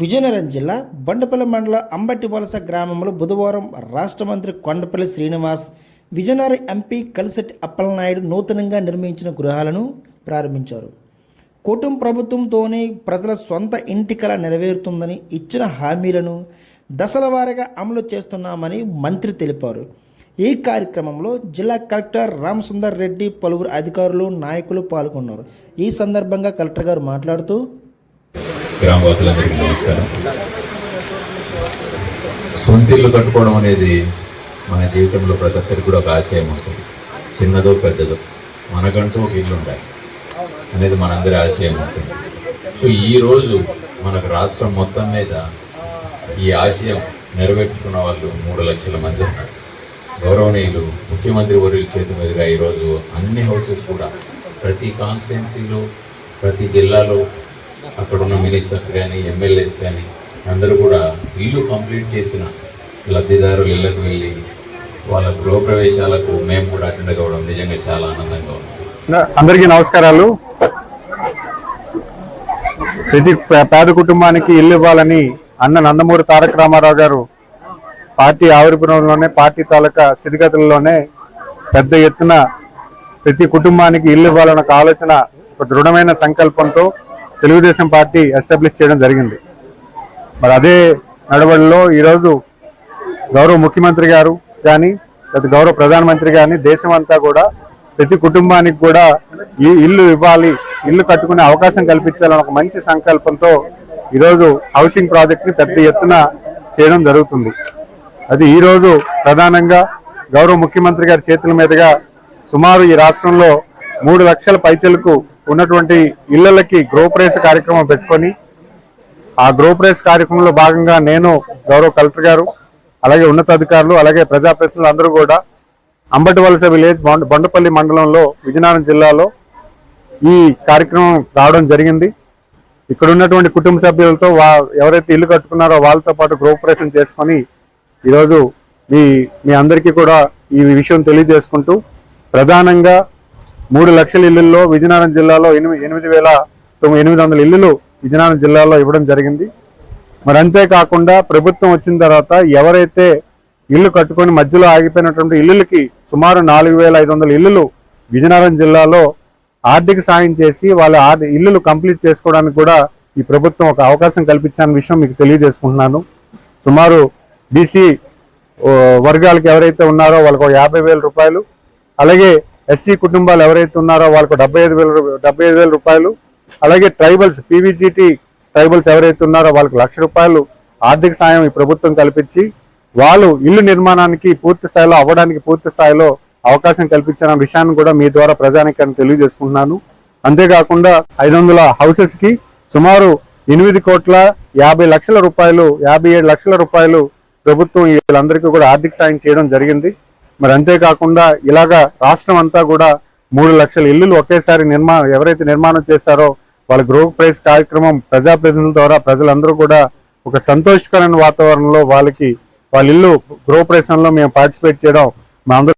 విజయనగరం జిల్లా బండపల్లి మండల అంబటి వలస గ్రామంలో బుధవారం రాష్ట్ర మంత్రి కొండపల్లి శ్రీనివాస్ విజయనగరం ఎంపీ కలిసెట్టి అప్పలనాయుడు నూతనంగా నిర్మించిన గృహాలను ప్రారంభించారు. కుటుంబ ప్రభుత్వంతోనే ప్రజల సొంత ఇంటి కళ నెరవేరుతుందని ఇచ్చిన హామీలను దశల వారీగా అమలు చేస్తున్నామని మంత్రి తెలిపారు. ఈ కార్యక్రమంలో జిల్లా కలెక్టర్ రామసుందర్ రెడ్డి పలువురు అధికారులు నాయకులు పాల్గొన్నారు. ఈ సందర్భంగా కలెక్టర్ గారు మాట్లాడుతూ గ్రామవాసులందరికీ నమస్కారం. సొంతిల్లు కట్టుకోవడం అనేది మన జీవితంలో ప్రతి ఒక్కరికి కూడా ఒక ఆశయం ఉంటుంది. చిన్నదో పెద్దదో. మనకంటూ ఒక ఇల్లు ఉండాలి. అనేది మనందరి ఆశయం ఉంటుంది. సో ఈరోజు మనకు రాష్ట్రం మొత్తం మీద ఈ ఆశయం నెరవేర్చుకున్న వాళ్ళు మూడు లక్షల మంది ఉన్నారు. గౌరవనీయులు ముఖ్యమంత్రి వర్యుల చేతి మీదుగా ఈరోజు అన్ని హౌసెస్ కూడా ప్రతి కాన్స్టిట్యున్సీలో ప్రతి జిల్లాలో అక్కడ ఉన్న మినిస్టర్స్ కానీ ఎమ్మెల్యేస్ కానీ అందరూ కూడా ఇల్లు కంప్లీట్ చేసిన లబ్ధిదారులు ఇళ్ళకు వెళ్ళి వాళ్ళ గృహప్రవేశాలకు మేము కూడా అటెండ్ కావడం నిజంగా చాలా ఆనందంగా ఉంది. అందరికీ నమస్కారాలు. ప్రతి పేద కుటుంబానికి ఇల్లు ఇవ్వాలని అన్న నందమూరి తారక రామారావు గారు పార్టీ ఆవిర్భావంలోనే పార్టీ తాలూకా స్థితిగతుల్లోనే పెద్ద ఎత్తున ప్రతి కుటుంబానికి ఇల్లు ఇవ్వాలన్న ఆలోచన ఒక దృఢమైన సంకల్పంతో తెలుగుదేశం పార్టీ ఎస్టాబ్లిష్ చేయడం జరిగింది. మరి అదే నడవడిలో ఈరోజు గౌరవ ముఖ్యమంత్రి గారు కానీ లేదా గౌరవ ప్రధానమంత్రి కానీ దేశం అంతా కూడా ప్రతి కుటుంబానికి కూడా ఈ ఇల్లు ఇవ్వాలి ఇల్లు కట్టుకునే అవకాశం కల్పించాలని ఒక మంచి సంకల్పంతో ఈరోజు హౌసింగ్ ప్రాజెక్ట్ని పెద్ద ఎత్తున చేయడం జరుగుతుంది. అది ఈరోజు ప్రధానంగా గౌరవ ముఖ్యమంత్రి గారి చేతుల మీదుగా సుమారు ఈ రాష్ట్రంలో మూడు లక్షల పైచలకు ఉన్నటువంటి ఇళ్ళకి గృహప్రవేశ కార్యక్రమం పెట్టుకొని ఆ గృహప్రవేశ కార్యక్రమంలో భాగంగా నేను గౌరవ కలెక్టర్ గారు అలాగే ఉన్నతాధికారులు అలాగే ప్రజాప్రతినిధులు అందరూ కూడా అంబటి వలస విలేజ్ బండపల్లి బొండపల్లి మండలంలో విజయనగరం జిల్లాలో ఈ కార్యక్రమం రావడం జరిగింది. ఇక్కడ ఉన్నటువంటి కుటుంబ సభ్యులతో వా ఎవరైతే ఇల్లు కట్టుకున్నారో వాళ్ళతో పాటు గృహప్రవేశం చేసుకొని ఈరోజు మీ మీ అందరికీ కూడా ఈ విషయం తెలియజేసుకుంటూ ప్రధానంగా మూడు లక్షల ఇళ్ళలో విజయనగరం జిల్లాలో ఎనిమిది ఎనిమిది వేల తొమ్మిది ఎనిమిది వందల ఇల్లులు విజయనగరం జిల్లాలో ఇవ్వడం జరిగింది. మరి అంతేకాకుండా ప్రభుత్వం వచ్చిన తర్వాత ఎవరైతే ఇల్లు కట్టుకొని మధ్యలో ఆగిపోయినటువంటి ఇల్లులకి సుమారు నాలుగు వేల ఐదు వందల ఇల్లులు విజయనగరం జిల్లాలో ఆర్థిక సాయం చేసి వాళ్ళ ఇల్లులు కంప్లీట్ చేసుకోవడానికి కూడా ఈ ప్రభుత్వం ఒక అవకాశం కల్పించిన విషయం మీకు తెలియజేసుకుంటున్నాను. సుమారు బీసీ వర్గాలకు ఎవరైతే ఉన్నారో వాళ్ళకు ఒక యాభై వేల రూపాయలు. అలాగే ఎస్సీ కుటుంబాలు ఎవరైతే ఉన్నారో వాళ్ళకు డెబ్బై ఐదు వేల డెబ్బై ఐదు వేల రూపాయలు అలాగే ట్రైబల్స్ పీవీజీటీ ట్రైబల్స్ ఎవరైతే ఉన్నారో వాళ్ళకి లక్ష రూపాయలు ఆర్థిక సాయం ఈ ప్రభుత్వం కల్పించి వాళ్ళు ఇల్లు నిర్మాణానికి పూర్తి స్థాయిలో అవ్వడానికి పూర్తి స్థాయిలో అవకాశం కల్పించిన విషయాన్ని కూడా మీ ద్వారా ప్రజానికాన్ని తెలియజేసుకుంటున్నాను. అంతేకాకుండా ఐదు వందల హౌసెస్కి సుమారు ఎనిమిది కోట్ల యాభై లక్షల రూపాయలు యాభై ఏడు లక్షల రూపాయలు ప్రభుత్వం వీళ్ళందరికీ కూడా ఆర్థిక సాయం చేయడం జరిగింది. మరి అంతేకాకుండా ఇలాగా రాష్ట్రం అంతా కూడా మూడు లక్షల ఇల్లులు ఒకేసారి నిర్మాణం ఎవరైతే నిర్మాణం చేశారో వాళ్ళ గృహ ప్రైస్ కార్యక్రమం ప్రజాప్రతినిధుల ద్వారా ప్రజలందరూ కూడా ఒక సంతోషకరమైన వాతావరణంలో వాళ్ళకి వాళ్ళ ఇల్లు గృహ ప్రవేశంలో మేము పార్టిసిపేట్ చేయడం మా అందరూ